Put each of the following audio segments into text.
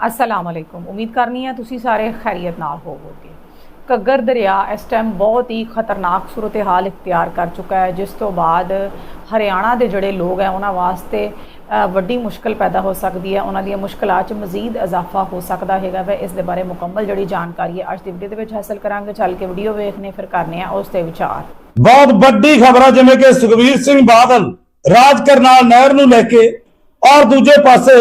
ਅਸਲਾਮ ਅਲੈਕੁਮ ਉਮੀਦ ਕਰਨੀ ਹੈ ਤੁਸੀਂ ਸਾਰੇ ਖੈਰੀਅਤ ਨਾਲ ਹੋਵੋਗੇ ਘੱਗਰ ਦਰਿਆ ਇਸ ਟਾਈਮ ਬਹੁਤ ਹੀ ਖਤਰਨਾਕ ਸੂਰਤ-ਹਾਲ ਇਖਤਿਆਰ ਕਰ ਚੁੱਕਾ ਹੈ ਜਿਸ ਤੋਂ ਬਾਅਦ ਹਰਿਆਣਾ ਦੇ ਜਿਹੜੇ ਲੋਕ ਹੈ ਉਹਨਾਂ ਵਾਸਤੇ ਵੱਡੀ ਮੁਸ਼ਕਲ ਪੈਦਾ ਹੋ ਸਕਦੀ ਹੈ ਉਹਨਾਂ ਦੀਆਂ ਮੁਸ਼ਕਲਾਂ 'ਚ ਮਜ਼ੀਦ ਇਜ਼ਾਫਾ ਹੋ ਸਕਦਾ ਹੈਗਾ ਵੈ ਇਸ ਦੇ ਬਾਰੇ ਮੁਕੰਮਲ ਜਿਹੜੀ ਜਾਣਕਾਰੀ ਹੈ ਅੱਜ ਦੀ ਵੀਡੀਓ ਦੇ ਵਿੱਚ ਹਾਸਲ ਕਰਾਂਗੇ ਚੱਲ ਕੇ ਵੀਡੀਓ ਵੇਖਨੇ ਫਿਰ ਕਰਨੇ ਆ ਉਸ ਤੇ ਵਿਚਾਰ ਬਹੁਤ ਵੱਡੀ ਖਬਰ ਆ ਜਿਵੇਂ ਕਿ ਸੁਖਵੀਰ ਸਿੰਘ ਬਾਦਲ ਰਾਜ ਕਰਨਾਲ ਨਹਿਰ ਨੂੰ ਲੈ ਕੇ ਔਰ ਦੂਜੇ ਪਾਸੇ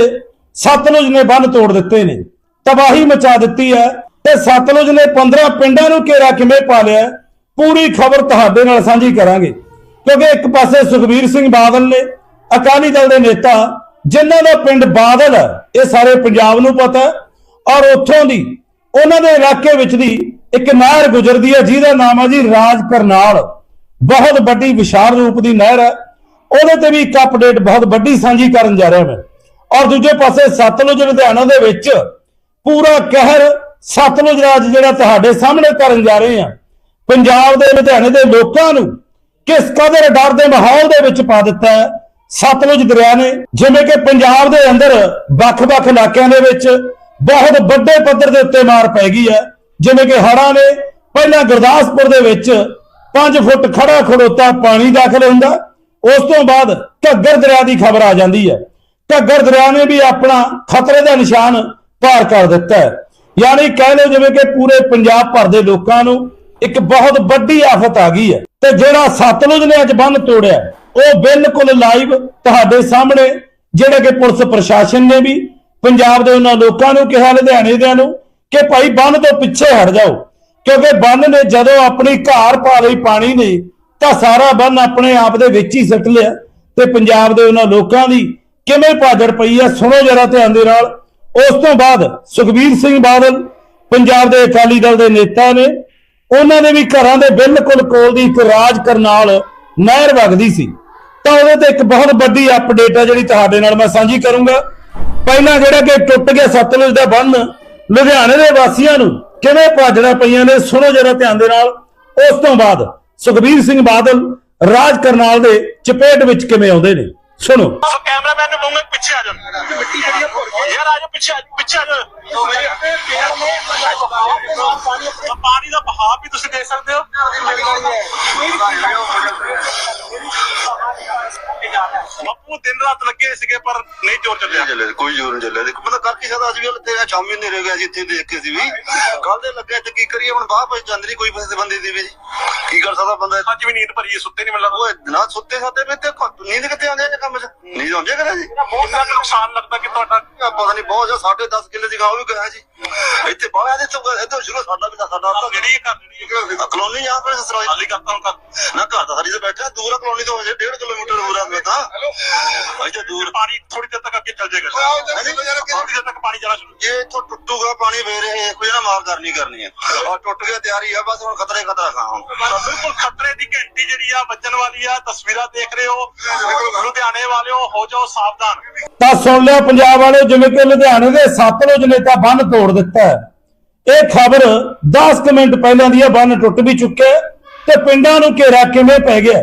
ਸਤਲੁਜ ਨੇ ਬੰਨ ਤੋੜ ਦਿੱਤੇ ਨੇ, ਤਬਾਹੀ ਮਚਾ ਦਿੱਤੀ ਹੈ ਤੇ ਸਤਲੁਜ ਨੇ 15 ਪਿੰਡਾਂ ਨੂੰ ਘੇਰਾ ਕਿਵੇਂ ਪਾ ਲਿਆ ਪੂਰੀ ਖਬਰ ਤੁਹਾਡੇ ਨਾਲ ਸਾਂਝੀ ਕਰਾਂਗੇ। ਕਿਉਂਕਿ ਇੱਕ ਪਾਸੇ ਸੁਖਬੀਰ ਸਿੰਘ ਬਾਦਲ ਨੇ, ਅਕਾਲੀ ਦਲ ਦੇ ਨੇਤਾ, ਜਿਨ੍ਹਾਂ ਦਾ ਪਿੰਡ ਬਾਦਲ ਹੈ, ਇਹ ਸਾਰੇ ਪੰਜਾਬ ਨੂੰ ਪਤਾ ਔਰ ਉੱਥੋਂ ਦੀ, ਉਹਨਾਂ ਦੇ ਇਲਾਕੇ ਵਿੱਚ ਦੀ ਇੱਕ ਨਹਿਰ ਗੁਜ਼ਰਦੀ ਹੈ, ਜਿਹਦਾ ਨਾਮ ਹੈ ਜੀ ਰਾਜ ਕਰਨਾਲ। ਬਹੁਤ ਵੱਡੀ ਵਿਸ਼ਾਲ ਰੂਪ ਦੀ ਨਹਿਰ ਹੈ, ਉਹਦੇ ਤੇ ਵੀ ਇੱਕ ਅਪਡੇਟ ਬਹੁਤ ਵੱਡੀ ਸਾਂਝੀ ਕਰਨ ਜਾ ਰਿਹਾ ਮੈਂ। ਔਰ ਦੂਜੇ ਪਾਸੇ ਸਤਲੁਜ ਲੁਧਿਆਣਾ ਦੇ ਵਿੱਚ ਪੂਰਾ ਕਹਿਰ ਸਤਲੁਜ ਰਾਜ ਜਿਹੜਾ ਤੁਹਾਡੇ ਸਾਹਮਣੇ ਕਰਨ ਜਾ ਰਹੇ ਆ ਪੰਜਾਬ ਦੇ ਲੁਧਿਆਣੇ ਦੇ ਲੋਕਾਂ ਨੂੰ ਕਿਸ ਕਦਰ ਡਰ ਦੇ ਮਾਹੌਲ ਦੇ ਵਿੱਚ ਪਾ ਦਿੱਤਾ ਹੈ ਸਤਲੁਜ ਦਰਿਆ ਨੇ। ਜਿਵੇਂ ਕਿ ਪੰਜਾਬ ਦੇ ਅੰਦਰ ਵੱਖ-ਵੱਖ ਇਲਾਕਿਆਂ ਦੇ ਵਿੱਚ ਬਹੁਤ ਵੱਡੇ ਪੱਧਰ ਦੇ ਉੱਤੇ ਮਾਰ ਪੈ ਗਈ ਹੈ। ਜਿਵੇਂ ਕਿ ਹੜਾਂ ਨੇ ਪਹਿਲਾਂ ਗੁਰਦਾਸਪੁਰ ਦੇ ਵਿੱਚ 5 ਫੁੱਟ ਖੜਾ ਖੜੋਤਾ ਪਾਣੀ ਦਾਖਲ ਹੁੰਦਾ, ਉਸ ਤੋਂ ਬਾਅਦ ਘੱਗਰ ਦਰਿਆ ਦੀ ਖਬਰ ਆ ਜਾਂਦੀ ਹੈ। ਘੱਗਰ ਦਰਿਆ ਨੇ ਵੀ ਆਪਣਾ ਖਤਰੇ ਦਾ ਨਿਸ਼ਾਨ ਪਾਰ ਕਰ ਦਿੱਤਾ ਹੈ। ਯਾਨੀ ਕਹਿ ਲਓ ਜਿਵੇਂ ਕਿ ਪੂਰੇ ਪੰਜਾਬ ਭਰ ਦੇ ਲੋਕਾਂ ਨੂੰ ਇੱਕ ਬਹੁਤ ਵੱਡੀ ਆਫਤ ਆ ਗਈ ਹੈ। ਤੇ ਜਿਹੜਾ ਸਤਲੁਜ ਨੇ ਅੱਜ ਬੰਨ ਤੋੜਿਆ, ਉਹ ਬਿਲਕੁਲ ਲਾਈਵ ਤੁਹਾਡੇ ਸਾਹਮਣੇ, ਜਿਹੜਾ ਕਿ ਪੁਲਿਸ ਪ੍ਰਸ਼ਾਸਨ ਨੇ ਵੀ ਪੰਜਾਬ ਦੇ ਉਹਨਾਂ ਲੋਕਾਂ ਨੂੰ ਕਿਹਾ, ਲੁਧਿਆਣੇ ਦਿਆਂ ਨੂੰ, ਕਿ ਭਾਈ ਬੰਨ ਤੋਂ ਪਿੱਛੇ ਹਟ ਜਾਓ। ਕਿਉਂਕਿ ਬੰਨ ਨੇ ਜਦੋਂ ਆਪਣੀ ਘਾਰ ਪਾ ਲਈ ਪਾਣੀ ਨੇ, ਤਾਂ ਸਾਰਾ ਬੰਨ ਆਪਣੇ ਆਪ ਦੇ ਵਿੱਚ ਹੀ ਸੱਟ ਲਿਆ ਤੇ ਪੰਜਾਬ ਦੇ ਉਹਨਾਂ ਲੋਕਾਂ ਦੀ ਕਿਵੇਂ ਭਾਜੜ ਪਈ ਹੈ ਸੁਣੋ ਜਰਾ ਧਿਆਨ ਦੇ ਨਾਲ। ਉਸ ਤੋਂ ਬਾਅਦ ਸੁਖਬੀਰ ਸਿੰਘ ਬਾਦਲ ਪੰਜਾਬ ਦੇ ਅਕਾਲੀ ਦਲ ਦੇ ਨੇਤਾ ਨੇ। ਉਹਨਾਂ ਦੇ ਵੀ ਘਰਾਂ ਦੇ ਬਿਲਕੁਲ ਕੋਲ ਦੀ ਇੱਕ ਰਾਜ ਕਰਨਾਲ ਨਹਿਰ ਵਗਦੀ ਸੀ। ਤਾਂ ਉਹਦੇ ਤੇ ਇੱਕ ਬਹੁਤ ਵੱਡੀ ਅਪਡੇਟ ਹੈ ਜਿਹੜੀ ਤੁਹਾਡੇ ਨਾਲ ਮੈਂ ਸਾਂਝੀ ਕਰੂੰਗਾ। ਪਹਿਲਾਂ ਜਿਹੜਾ ਕਿ ਟੁੱਟ ਗਿਆ ਸਤਲੁਜ ਦਾ ਬੰਨ, ਲੁਧਿਆਣੇ ਦੇ ਵਾਸੀਆਂ ਨੂੰ ਕਿਵੇਂ ਭਾਜੜਾ ਪਈਆਂ ਨੇ, ਸੁਣੋ ਜਰਾ ਧਿਆਨ ਦੇ ਨਾਲ। ਉਸ ਤੋਂ ਬਾਅਦ ਸੁਖਬੀਰ ਸਿੰਘ ਬਾਦਲ ਰਾਜ ਕਰਨਾਲ ਦੇ ਚਪੇਟ ਵਿੱਚ ਕਿਵੇਂ ਆਉਂਦੇ ਨੇ। ਸੁਣੋ। ਸੋ ਕੈਮਰਾਮੈਨ ਨੂੰ ਕਹੂੰਗਾ ਪਿੱਛੇ ਆ ਜਾਓ ਮਿੱਟੀ ਜਿਹੜੀ ਆ ਭੁਰ ਗਈ ਯਾਰ ਆ ਜਾਓ ਪਿੱਛੇ ਆ ਜਾਓ, ਪਿੱਛੇ ਆ ਜਾਓ ਤਾਂ ਪਾਣੀ ਦਾ ਬਹਾਵ ਵੀ ਤੁਸੀਂ ਦੇਖ ਸਕਦੇ ਹੋ। ਬਾਪੂ ਦਿਨ ਰਾਤ ਲੱਗੇ ਸੀਗੇ ਪਰ ਨਹੀਂ ਜੋਰ ਚੱਲਿਆ। ਚੱਲੇ ਕੋਈ ਜ਼ੋਰ ਨਹੀਂ ਚੱਲਿਆ। ਦੇਖੋ ਬੰਦਾ ਕਰ ਕੀ ਸਕਦਾ ਅੱਜ ਵੀ ਤੇਰਾ ਸ਼ਾਮੀ ਨਹੀਂ ਰਹਿ ਗਿਆ ਸੀ ਇੱਥੇ ਦੇਖ ਕੇ ਸੀ ਵੀ। ਕੱਲ ਦੇ ਲੱਗੇ ਤੇ ਕੀ ਕਰੀਏ? ਹੁਣ ਬਾਹਰ ਪਈ ਜਾਂਦੀ ਨਹੀਂ ਕੋਈ ਬੰਦੇ ਬੰਦੇ ਦੀ ਵੀ। ਕੀ ਕਰ ਸਕਦਾ ਬੰਦਾ? ਅੱਜ ਵੀ ਨੀਂਦ ਭਰੀ ਸੁੱਤੇ ਨਹੀਂ ਮਿਲਦਾ ਉਹ ਨਾ ਸੁੱਤੇ ਸਾਤੇ ਵੀ ਤੇ ਨੀਂਦ ਕਿੱਥੇ ਆਉਂਦੀ ਹੈ ਕੰਮ 'ਚ। ਨੀਂਦ ਆਉਂਦੀ ਹੈ ਕਰੇ ਜੀ ਕਿੰਨਾ ਕੁ ਨੁਕਸਾਨ ਲੱਗਦਾ ਕਿ ਤੁਹਾਡਾ ਆ ਪਤਾ ਨਹੀਂ ਬਹੁਤ ਜ਼ਿਆਦਾ 10.5 ਕਿੱਲੇ ਦੀ ਗਾਂ ਉਹ ਵੀ ਗਿਆ ਜੀ। ਇੱਥੇ ਬਾਹਰ ਦੇ ਤੋਂ ਇੱਧਰ ਸ਼ੁਰੂ ਸਾਡਾ ਵੀ ਨਾ ਸਾਡਾ ਤਾਂ ਜਿਹੜੀ ਇਹ ਕਲੋਨੀ ਜਾਂ ਫਿਰ ਸਸਰਾਈ ਖਾਲੀ ਕਰਤਾ ਹੁਣ ਕਰ ਨਾ ਘਰ ਤਾਂ ਸਾਡੀ ਤੇ ਬੈਠਾ ਦੂਰ ਆ ਕਲੋਨੀ ਤੋਂ ਹਜੇ 1.5 ਕਿਲੋਮੀਟਰ ਦੂਰ ਆ ਮੈਂ ਤਾਂ। ਇੱਥੇ ਦੂਰ। ਪਾਣੀ ਥੋੜੀ ਦੇਰ ਤੱਕ ਅੱਗੇ ਚੱਲ ਜਾਏਗਾ। ਥੋੜੀ ਦੇਰ ਤੱਕ ਪਾਣੀ ਜਾਣਾ ਸ਼ੁਰੂ। ਜੇ ਇੱਥੋਂ ਟੁੱਟੂਗਾ ਪਾਣੀ ਫੇਰ ਇਹ ਕੋਈ ਨਾ ਮਾਰ ਕਰਨੀ ਕਰਨੀ ਹੈ। ਆ ਟੁੱਟ ਗਿਆ ਤਿਆਰੀ ਆ ਬਸ ਹੁਣ ਖਤਰੇ ਖਤਰਾ ਖਾ ਹੁਣ। ਬਿਲਕੁਲ ਖਤਰੇ ਦੀ ਘੰਟੀ ਜਿਹੜੀ ਆ ਵੱਜਣ ਵਾਲੀ ਆ। ਤਸਵੀਰਾਂ ਦੇਖ ਰਹੇ ਹੋ। ਲੁਧਿਆਣੇ ਵਾਲਿਓ ਹੋ ਜਾਓ ਸਾਵਧਾਨ। ਤਾਂ ਸੁਣ ਲਿਆ ਪੰਜਾਬ ਵਾਲੇ ਜਿਵੇਂ ਕਿ ਲੁਧਿਆਣੇ ਦੇ ਸਤਲੁਜ ਨੇ ਤਾਂ ਬੰਨ ਤੋੜ ਦਿੱਤਾ ਇਹ ਖਬਰ 10 ਮਿੰਟ ਪਹਿਲਾਂ ਦੀ ਹੈ ਬੰਨ ਟੁੱਟ ਵੀ ਚੁੱਕਿਆ ਤੇ ਪਿੰਡਾਂ ਨੂੰ ਘੇਰਾ ਕਿਵੇਂ ਪੈ ਗਿਆ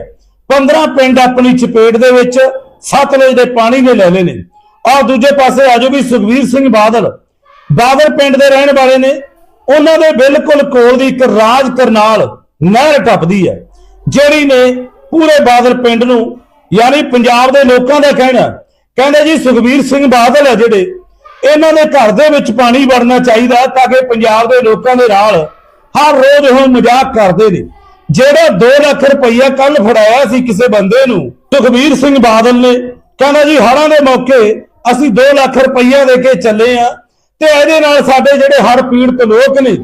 15 ਪਿੰਡ ਆਪਣੀ ਚਪੇਟ ਦੇ ਵਿੱਚ ਸਤਲੁਜ ਦੇ ਪਾਣੀ ਨੇ ਲੈ ਲਏ ਨੇ। ਔਰ ਦੂਜੇ ਪਾਸੇ ਆਜੋ ਵੀ ਸੁਖਵੀਰ ਸਿੰਘ ਬਾਦਲ ਬਾਦਲ ਪਿੰਡ ਦੇ ਰਹਿਣ ਵਾਲੇ ਨੇ। ਉਹਨਾਂ ਦੇ ਬਿਲਕੁਲ ਕੋਲ ਦੀ ਇੱਕ ਰਾਜ ਕਰਨਾਲ ਨਹਿਰ ਟੱਪਦੀ ਹੈ, ਜਿਹੜੀ ਨੇ ਪੂਰੇ ਬਾਦਲ ਪਿੰਡ ਨੂੰ, ਯਾਨੀ ਪੰਜਾਬ ਦੇ ਲੋਕਾਂ ਦਾ ਕਹਿਣਾ ਕਹਿੰਦੇ ਜੀ ਸੁਖਬੀਰ ਸਿੰਘ ਬਾਦਲ ਹੈ ਜਿਹੜੇ, ਇਹਨਾਂ ਦੇ ਘਰ ਦੇ ਵਿੱਚ ਪਾਣੀ ਵੜਨਾ ਚਾਹੀਦਾ ਤਾਂ ਕਿ ਪੰਜਾਬ ਦੇ ਲੋਕਾਂ ਦੇ ਨਾਲ ਹਰ ਰੋਜ਼ ਉਹ ਮਜ਼ਾਕ ਕਰਦੇ ਨੇ। ਜਿਹੜਾ 2 ਲੱਖ ਰੁਪਈਆ ਕੱਲ ਫੜਾਇਆ ਸੀ ਕਿਸੇ ਬੰਦੇ ਨੂੰ, ਸੁਖਬੀਰ ਸਿੰਘ ਬਾਦਲ ਨੇ, ਕਹਿੰਦਾ ਜੀ ਹੜ੍ਹਾਂ ਦੇ ਮੌਕੇ ਅਸੀਂ 2 ਲੱਖ ਰੁਪਈਆ ਦੇ ਕੇ ਚੱਲੇ ਆ ਤੇ ਇਹਦੇ ਨਾਲ ਸਾਡੇ ਜਿਹੜੇ ਹੜ੍ਹ ਪੀੜਤ ਲੋਕ ਨੇ,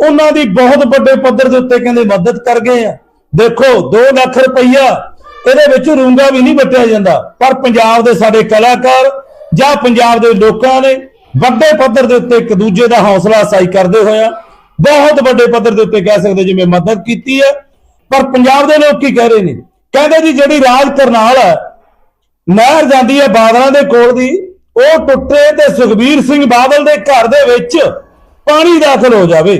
ਉਹਨਾਂ ਦੀ ਬਹੁਤ ਵੱਡੇ ਪੱਧਰ ਦੇ ਉੱਤੇ ਕਹਿੰਦੇ ਮਦਦ ਕਰ ਗਏ ਆ। ਦੇਖੋ 2 ਲੱਖ ਰੁਪਈਆ ਇਹਦੇ ਵਿੱਚ ਰੂੰਗਾ ਵੀ ਨਹੀਂ ਵੱਟਿਆ ਜਾਂਦਾ। ਪਰ ਪੰਜਾਬ ਦੇ ਸਾਡੇ ਕਲਾਕਾਰ ਜਾਂ ਪੰਜਾਬ ਦੇ ਲੋਕਾਂ ਨੇ ਵੱਡੇ ਪੱਧਰ ਦੇ ਉੱਤੇ ਇੱਕ ਦੂਜੇ ਦਾ ਹੌਸਲਾ ਅਫਜ਼ਾਈ ਕਰਦੇ ਹੋਇਆ ਬਹੁਤ ਵੱਡੇ ਪੱਧਰ ਦੇ ਉੱਤੇ ਕਹਿ ਸਕਦੇ ਜਿਵੇਂ ਮਦਦ ਕੀਤੀ ਹੈ। ਪਰ ਪੰਜਾਬ ਦੇ ਲੋਕ ਕੀ ਕਹਿ ਰਹੇ ਨੇ? ਕਹਿੰਦੇ ਜੀ ਜਿਹੜੀ ਰਾਜ ਕਰਨਾਲ ਹੈ, ਨਹਿਰ ਜਾਂਦੀ ਹੈ ਬਾਦਲਾਂ ਦੇ ਕੋਲ ਦੀ, ਉਹ ਟੁੱਟੇ ਤੇ ਸੁਖਬੀਰ ਸਿੰਘ ਬਾਦਲ ਦੇ ਘਰ ਦੇ ਵਿੱਚ ਪਾਣੀ ਦਾਖਲ ਹੋ ਜਾਵੇ।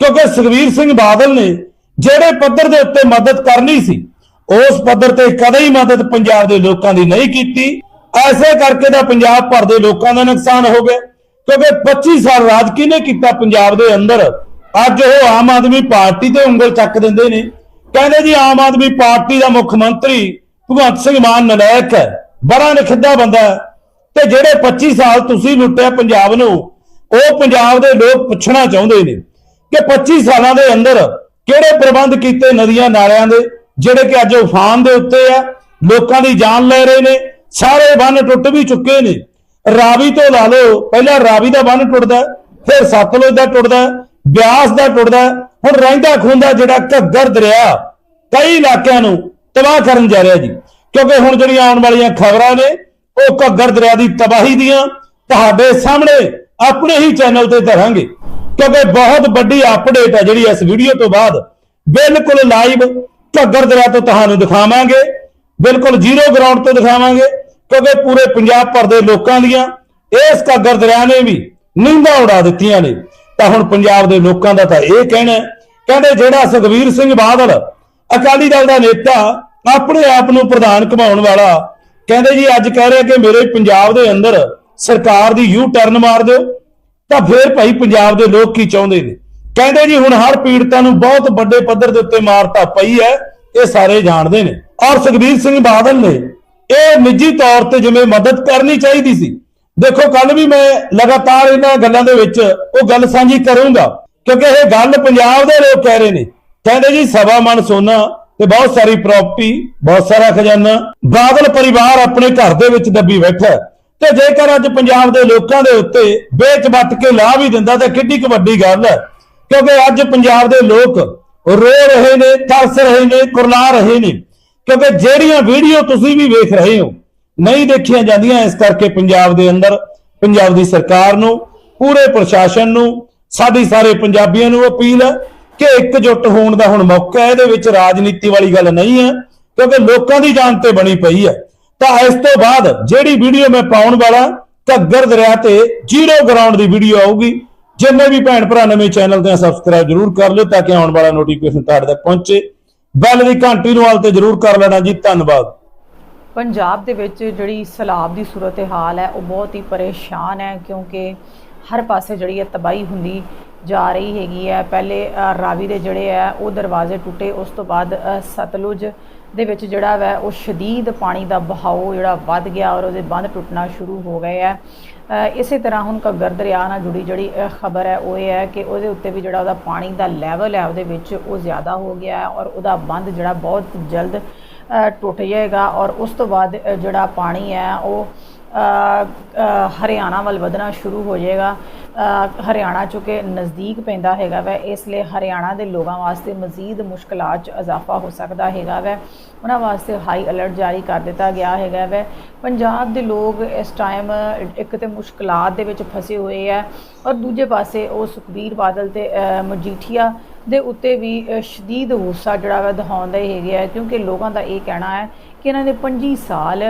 ਕਿਉਂਕਿ ਸੁਖਬੀਰ ਸਿੰਘ ਬਾਦਲ ਨੇ ਜਿਹੜੇ ਪੱਧਰ ਦੇ ਉੱਤੇ ਮਦਦ ਕਰਨੀ ਸੀ ਉਸ ਪੱਧਰ ਤੇ ਕਦੇ ਹੀ ਮਦਦ ਪੰਜਾਬ ਦੇ ਲੋਕਾਂ ਦੀ ਨਹੀਂ ਕੀਤੀ। ਐਸੇ ਕਰਕੇ ਤਾਂ ਪੰਜਾਬ ਭਰ ਦੇ ਲੋਕਾਂ ਦਾ ਨੁਕਸਾਨ ਹੋ ਗਿਆ। ਕਿਉਂਕਿ 25 ਸਾਲ ਰਾਜ ਕਿਹਨੇ ਕੀਤਾ ਪੰਜਾਬ ਦੇ ਅੰਦਰ? ਅੱਜ ਉਹ ਆਮ ਆਦਮੀ ਪਾਰਟੀ ਤੇ ਉਂਗਲ ਚੱਕ ਦਿੰਦੇ ਨੇ। ਕਹਿੰਦੇ ਜੀ, ਆਮ ਆਦਮੀ ਪਾਰਟੀ ਦਾ ਮੁੱਖ ਮੰਤਰੀ ਭਗਵੰਤ ਸਿੰਘ ਮਾਨ ਨਲਾਇਕ ਹੈ। ਬੜਾ ਨਖਿੱਧਾ ਬੰਦਾ ਹੈ। ਤੇ ਜਿਹੜੇ 25 ਸਾਲ ਤੁਸੀਂ ਲੁੱਟਿਆ ਪੰਜਾਬ ਨੂੰ, ਉਹ ਪੰਜਾਬ ਦੇ ਲੋਕ ਪੁੱਛਣਾ ਚਾਹੁੰਦੇ ਨੇ ਕਿ 25 ਸਾਲਾਂ ਦੇ ਅੰਦਰ ਕਿਹੜੇ ਪ੍ਰਬੰਧ ਕੀਤੇ ਨਦੀਆਂ ਨਾਲਿਆਂ ਦੇ? ਜਿਹੜੇ ਕਿ ਅੱਜ ਉਫਾਨ ਦੇ ਉੱਤੇ ਆ, ਲੋਕਾਂ ਦੀ ਜਾਨ ਲੈ ਰਹੇ ਨੇ, ਸਾਰੇ ਬੰਨ ਟੁੱਟ ਵੀ ਚੁੱਕੇ ਨੇ। ਰਾਵੀ ਤੋਂ ਲਾ ਲਓ, ਪਹਿਲਾਂ ਰਾਵੀ ਦਾ ਬੰਨ ਟੁੱਟਦਾ, ਫਿਰ ਸਤਲੁਜ ਦਾ ਟੁੱਟਦਾ, ਬਿਆਸ ਦਾ ਟੁੱਟਦਾ, ਹੁਣ ਰਹਿੰਦਾ ਖੁੰਦਾ ਜਿਹੜਾ ਘੱਗਰ ਦਰਿਆ, ਕਈ ਇਲਾਕਿਆਂ ਨੂੰ ਤਬਾਹ ਕਰਨ ਜਾ ਰਿਹਾ ਜੀ। ਕਿਉਂਕਿ ਹੁਣ ਜਿਹੜੀਆਂ ਆਉਣ ਵਾਲੀਆਂ ਖਬਰਾਂ ਨੇ, ਉਹ ਘੱਗਰ ਦਰਿਆ ਦੀ ਤਬਾਹੀ ਦੀਆਂ ਤੁਹਾਡੇ ਸਾਹਮਣੇ ਆਪਣੇ ਹੀ ਚੈਨਲ ਤੇ ਧਰਾਂਗੇ। ਕਿਉਂਕਿ ਬਹੁਤ ਵੱਡੀ ਅਪਡੇਟ ਹੈ ਜਿਹੜੀ ਇਸ ਵੀਡੀਓ ਤੋਂ ਬਾਅਦ। ਬਿਲਕੁਲ ਲਾਈਵ ਘੱਗਰ ਦਰਿਆ ਤੋਂ ਤੁਹਾਨੂੰ ਦਿਖਾਵਾਂਗੇ, ਬਿਲਕੁਲ ਜ਼ੀਰੋ ਗਰਾਊਂਡ ਤੋਂ ਦਿਖਾਵਾਂਗੇ, ਕਿਉਂਕਿ ਪੂਰੇ ਪੰਜਾਬ ਭਰ ਦੇ ਲੋਕਾਂ ਦੀਆਂ ਇਸ ਘੱਗਰ ਦਰਿਆ ਨੇ ਵੀ ਨੀਂਦਾਂ ਉਡਾ ਦਿੱਤੀਆਂ ਨੇ। ਤਾਂ ਹੁਣ ਪੰਜਾਬ ਦੇ ਲੋਕਾਂ ਦਾ ਤਾਂ ਇਹ ਕਹਿਣਾ ਕਹਿੰਦੇ ਜਿਹੜਾ ਸੁਖਵੀਰ ਸਿੰਘ ਬਾਦਲ ਅਕਾਲੀ ਦਲ ਦਾ ਨੇਤਾ ਆਪਣੇ ਆਪ ਨੂੰ ਪ੍ਰਧਾਨ ਘਮਾਉਣ ਵਾਲਾ, ਕਹਿੰਦੇ ਜੀ ਅੱਜ ਕਹਿ ਰਿਹਾ ਕਿ ਮੇਰੇ ਪੰਜਾਬ ਦੇ ਅੰਦਰ ਸਰਕਾਰ ਦੀ ਯੂ ਟਰਨ ਮਾਰ ਦਿਓ, ਤਾਂ ਫਿਰ ਭਾਈ ਪੰਜਾਬ ਦੇ ਲੋਕ ਕੀ ਚਾਹੁੰਦੇ ਨੇ? ਕਹਿੰਦੇ ਜੀ ਹੁਣ ਹਰ ਪੀੜਤਾਂ ਨੂੰ ਬਹੁਤ ਵੱਡੇ ਪੱਧਰ ਦੇ ਉੱਤੇ ਮਾਰਤਾ ਪਈ ਹੈ, ਇਹ ਸਾਰੇ ਜਾਣਦੇ ਨੇ। ਔਰ ਸੁਖਬੀਰ ਸਿੰਘ ਬਾਦਲ ਨੇ ਇਹ ਨਿੱਜੀ ਤੌਰ ਤੇ ਜਿਵੇਂ ਮਦਦ ਕਰਨੀ ਚਾਹੀਦੀ ਸੀ। ਦੇਖੋ ਕੱਲ ਵੀ ਮੈਂ ਲਗਾਤਾਰ ਇਹਨਾਂ ਗੱਲਾਂ ਦੇ ਵਿੱਚ ਉਹ ਗੱਲ ਸਾਂਝੀ ਕਰੂੰਗਾ, ਕਿਉਂਕਿ ਇਹ ਗੱਲ ਪੰਜਾਬ ਦੇ ਲੋਕ ਕਹਿ ਰਹੇ ਨੇ। ਕਹਿੰਦੇ ਜੀ ਸਵਾ ਮਨ ਸੋਨਾ ਤੇ ਬਹੁਤ ਸਾਰੀ ਪ੍ਰਾਪਰਟੀ ਬਹੁਤ ਸਾਰਾ ਖਜ਼ਾਨਾ। ਬਾਦਲ ਪਰਿਵਾਰ ਆਪਣੇ ਘਰ ਦੇ ਵਿੱਚ ਦੱਬੀ ਬੈਠਾ ਤੇ ਜੇਕਰ ਅੱਜ ਪੰਜਾਬ ਦੇ ਲੋਕਾਂ ਦੇ ਉੱਤੇ ਵੇਚ ਵੱਟ ਕੇ ਲਾ ਵੀ ਦਿੰਦਾ, ਤਾਂ ਕਿੱਡੀ ਕੁ ਵੱਡੀ ਗੱਲ ਹੈ। ਕਿਉਂਕਿ ਅੱਜ ਪੰਜਾਬ ਦੇ ਲੋਕ ਰੋ ਰਹੇ ਨੇ, ਤਰਸ ਰਹੇ ਨੇ, ਕੁਰਲਾ ਰਹੇ ਨੇ। ਕਿਉਂਕਿ ਜਿਹੜੀਆਂ ਵੀਡੀਓ ਤੁਸੀਂ ਵੀ ਵੇਖ ਰਹੇ ਹੋ, ਨਹੀਂ ਦੇਖੀਆਂ ਜਾਂਦੀਆਂ, ਇਸ ਕਰਕੇ ਪੰਜਾਬ ਦੇ ਅੰਦਰ, ਪੰਜਾਬ ਦੀ ਸਰਕਾਰ ਨੂੰ, ਪੂਰੇ ਪ੍ਰਸ਼ਾਸਨ ਨੂੰ, ਸਾਡੀ ਸਾਰੇ ਪੰਜਾਬੀਆਂ ਨੂੰ ਅਪੀਲ ਹੈ ਕਿ ਇਕਜੁੱਟ ਹੋਣ ਦਾ ਹੁਣ ਮੌਕਾ ਹੈ, ਇਹਦੇ ਵਿੱਚ ਰਾਜਨੀਤੀ ਵਾਲੀ ਗੱਲ ਨਹੀਂ ਹੈ, ਕਿਉਂਕਿ ਲੋਕਾਂ ਦੀ ਜਾਨ ਤੇ ਬਣੀ ਪਈ ਹੈ। ਤਾਂ ਇਸ ਤੋਂ ਬਾਅਦ ਜਿਹੜੀ ਵੀਡੀਓ ਮੈਂ ਪਾਉਣ ਵਾਲਾ, ਘੱਗਰ ਦਰਿਆ ਤੇ ਜ਼ੀਰੋ ਗਰਾਊਂਡ ਦੀ ਵੀਡੀਓ ਆਊਗੀ। ਜਿੰਨੇ ਵੀ ਭੈਣ ਭਰਾ ਨਵੇਂ ਚੈਨਲ ਤੇ ਸਬਸਕ੍ਰਾਈਬ ਜਰੂਰ ਕਰ ਲਿਓ ਤਾਂ ਕਿ ਆਉਣ ਵਾਲਾ ਨੋਟੀਫਿਕੇਸ਼ਨ ਤੁਹਾਡੇ ਤੱਕ ਪਹੁੰਚੇ। ਬੈਲ ਦੀ ਘੰਟੀ ਨੂੰ ਹਾਲ ਤੇ ਜਰੂਰ ਕਰ ਲੈਣਾ ਜੀ। ਧੰਨਵਾਦ। ਪੰਜਾਬ ਦੇ ਵਿੱਚ ਜਿਹੜੀ ਸਲਾਬ ਦੀ ਸੂਰਤ ਹਾਲ ਹੈ, ਉਹ ਬਹੁਤ ਹੀ ਪਰੇਸ਼ਾਨ ਹੈ ਕਿਉਂਕਿ ਹਰ ਪਾਸੇ ਜਿਹੜੀ ਹੈ ਤਬਾਹੀ ਹੁੰਦੀ ਜਾ ਰਹੀ ਹੈਗੀ ਹੈ। ਪਹਿਲੇ ਰਾਵੀ ਦੇ ਜਿਹੜੇ ਹੈ, ਉਹ ਦਰਵਾਜ਼ੇ ਟੁੱਟੇ। ਉਸ ਤੋਂ ਬਾਅਦ ਸਤਲੁਜ ਦੇ ਵਿੱਚ ਜਿਹੜਾ ਵੈ, ਉਹ ਸ਼ਦੀਦ ਪਾਣੀ ਦਾ ਬਹਾਓ ਜਿਹੜਾ ਵੱਧ ਗਿਆ ਔਰ ਉਹਦੇ ਬੰਦ ਟੁੱਟਣਾ ਸ਼ੁਰੂ ਹੋ ਗਏ ਹੈ। ਇਸੇ ਤਰ੍ਹਾਂ ਹੁਣ ਘੱਗਰ ਦਰਿਆ ਨਾਲ ਜੁੜੀ ਜਿਹੜੀ ਖਬਰ ਹੈ, ਉਹ ਇਹ ਹੈ ਕਿ ਉਹਦੇ ਉੱਤੇ ਵੀ ਜਿਹੜਾ ਉਹਦਾ ਪਾਣੀ ਦਾ ਲੈਵਲ ਹੈ, ਉਹਦੇ ਵਿੱਚ ਉਹ ਜ਼ਿਆਦਾ ਹੋ ਗਿਆ ਹੈ ਔਰ ਉਹਦਾ ਬੰਦ ਜਿਹੜਾ ਬਹੁਤ ਜਲਦ ਟੁੱਟ ਜਾਏਗਾ ਔਰ ਉਸ ਤੋਂ ਬਾਅਦ ਜਿਹੜਾ ਪਾਣੀ ਹੈ, ਉਹ ਹਰਿਆਣਾ ਵੱਲ ਵਧਣਾ ਸ਼ੁਰੂ ਹੋ ਜਾਏਗਾ। ਅ, ਹਰਿਆਣਾ ਚੁੱਕੇ ਨਜ਼ਦੀਕ ਪੈਂਦਾ ਹੈਗਾ ਵੈ ਇਸ ਲਈ ਹਰਿਆਣਾ ਦੇ ਲੋਕਾਂ ਵਾਸਤੇ ਮਜ਼ੀਦ ਮੁਸ਼ਕਲਾਂ 'ਚ ਇਜ਼ਾਫਾ ਹੋ ਸਕਦਾ ਹੈਗਾ ਵੈ। ਉਹਨਾਂ ਵਾਸਤੇ ਹਾਈ ਅਲਰਟ ਜਾਰੀ ਕਰ ਦਿੱਤਾ ਗਿਆ ਹੈਗਾ ਵੈ। ਪੰਜਾਬ ਦੇ ਲੋਕ ਇਸ ਟਾਈਮ ਇੱਕ ਤੇ ਮੁਸ਼ਕਲਾਂ ਦੇ ਵਿੱਚ ਫਸੇ ਹੋਏ ਆ ਔਰ ਦੂਜੇ ਪਾਸੇ ਉਹ ਸੁਖਬੀਰ ਬਾਦਲ ਤੇ ਮਜੀਠੀਆ ਦੇ ਉੱਤੇ ਵੀ ਅ, ਸ਼ਦੀਦ ਗੁੱਸਾ ਜਿਹੜਾ ਵਾ ਦਿਖਾਉਂਦੇ ਹੈਗੇ ਆ ਕਿਉਂਕਿ ਲੋਕਾਂ ਦਾ ਇਹ ਕਹਿਣਾ ਹੈ ਕਿ ਇਹਨਾਂ ਨੇ 25 ਸਾਲ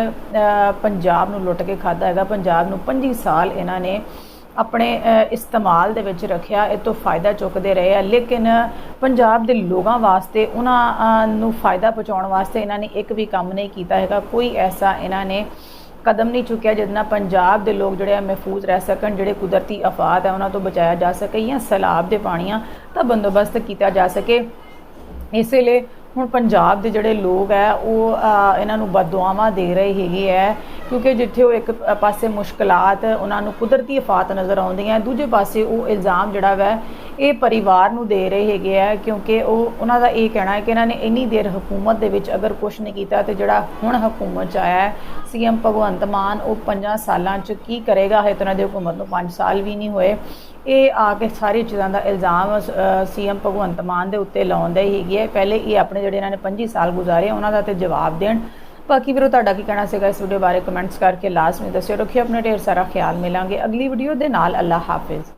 ਪੰਜਾਬ ਨੂੰ ਲੁੱਟ ਕੇ ਖਾਦਾ ਹੈਗਾ ਪੰਜਾਬ ਨੂੰ 25 ਸਾਲ ਇਹਨਾਂ ਨੇ ਆਪਣੇ ਇਸਤੇਮਾਲ ਦੇ ਵਿੱਚ ਰੱਖਿਆ ਇਹ ਤੋਂ ਫਾਇਦਾ ਚੁੱਕਦੇ ਰਹੇ ਆ। ਲੇਕਿਨ ਪੰਜਾਬ ਦੇ ਲੋਕਾਂ ਵਾਸਤੇ ਉਹਨਾਂ ਨੂੰ ਫਾਇਦਾ ਪਹੁੰਚਾਉਣ ਵਾਸਤੇ ਇਹਨਾਂ ਨੇ ਇੱਕ ਵੀ ਕੰਮ ਨਹੀਂ ਕੀਤਾ ਹੈਗਾ। ਕੋਈ ਐਸਾ ਇਹਨਾਂ ਨੇ ਕਦਮ ਨਹੀਂ ਚੁੱਕਿਆ ਜਿਹਦੇ ਨਾਲ ਪੰਜਾਬ ਦੇ ਲੋਕ ਜਿਹੜੇ ਆ ਮਹਿਫੂਜ਼ ਰਹਿ ਸਕਣ, ਜਿਹੜੇ ਕੁਦਰਤੀ ਆਫਾਤ ਹੈ ਉਹਨਾਂ ਤੋਂ ਬਚਾਇਆ ਜਾ ਸਕੇ ਜਾਂ ਸੈਲਾਬ ਦੇ ਪਾਣੀਆਂ ਦਾ ਬੰਦੋਬਸਤ ਕੀਤਾ ਜਾ ਸਕੇ। ਇਸੇ ਲਈ ਹੁਣ ਪੰਜਾਬ ਦੇ ਜਿਹੜੇ ਲੋਕ ਹੈ ਉਹ ਇਹਨਾਂ ਨੂੰ ਬਦਦੁਆਵਾਂ ਦੇ ਰਹੇ ਹੈਗੇ ਹੈ ਕਿਉਂਕਿ ਜਿੱਥੇ ਉਹ ਇੱਕ ਪਾਸੇ ਮੁਸ਼ਕਲਾਤ ਉਹਨਾਂ ਨੂੰ ਕੁਦਰਤੀ ਆਫਾਤ ਨਜ਼ਰ ਆਉਂਦੀਆਂ ਦੂਜੇ ਪਾਸੇ ਉਹ ਇਲਜ਼ਾਮ ਜਿਹੜਾ ਵੈ ਇਹ ਪਰਿਵਾਰ ਨੂੰ ਦੇ ਰਹੇ ਹੈਗੇ ਹੈ ਕਿਉਂਕਿ ਉਹ, ਉਹਨਾਂ ਦਾ ਇਹ ਕਹਿਣਾ ਹੈ ਕਿ ਇਹਨਾਂ ਨੇ ਇੰਨੀ ਦੇਰ ਹਕੂਮਤ ਦੇ ਵਿੱਚ ਅਗਰ ਕੁਝ ਨਹੀਂ ਕੀਤਾ ਤੇ ਜਿਹੜਾ ਹੁਣ ਹਕੂਮਤ 'ਚ ਆਇਆ ਹੈ, ਸੀਐਮ ਭਗਵੰਤ ਮਾਨ, ਉਹ 5 ਸਾਲਾਂ 'ਚ ਕੀ ਕਰੇਗਾ? ਹੈ ਤਾਂ ਉਹਨਾਂ ਦੀ ਹਕੂਮਤ ਨੂੰ 5 ਸਾਲ ਵੀ ਨਹੀਂ ਹੋਏ। ਇਹ ਆ ਕੇ ਸਾਰੀ ਚੀਜ਼ਾਂ ਦਾ ਇਲਜ਼ਾਮ ਸੀਐਮ ਭਗਵੰਤ ਮਾਨ ਦੇ ਉੱਤੇ ਲਾਉਂਦੇ ਹੈਗੇ ਹੈ ਪਹਿਲੇ ਇਹ ਆਪਣੇ ਜਿਹੜੇ ਇਹਨਾਂ ਨੇ 25 ਸਾਲ ਗੁਜ਼ਾਰੇ, ਉਹਨਾਂ ਦਾ ਤੇ ਜਵਾਬ ਦੇਣ। ਬਾਕੀ ਵੀਰੋ, ਤੁਹਾਡਾ ਕੀ ਕਹਿਣਾ ਸੀਗਾ ਇਸ ਵੀਡੀਓ ਬਾਰੇ? ਕਮੈਂਟਸ ਕਰਕੇ ਲਾਜ਼ਮੀ ਦੱਸਿਓ। ਰੱਖਿਓ ਆਪਣੇ ਢੇਰ ਸਾਰਾ ਖਿਆਲ ਮਿਲਾਂਗੇ ਅਗਲੀ ਵੀਡੀਓ ਦੇ ਨਾਲ। ਅੱਲਾ ਹਾਫਿਜ਼।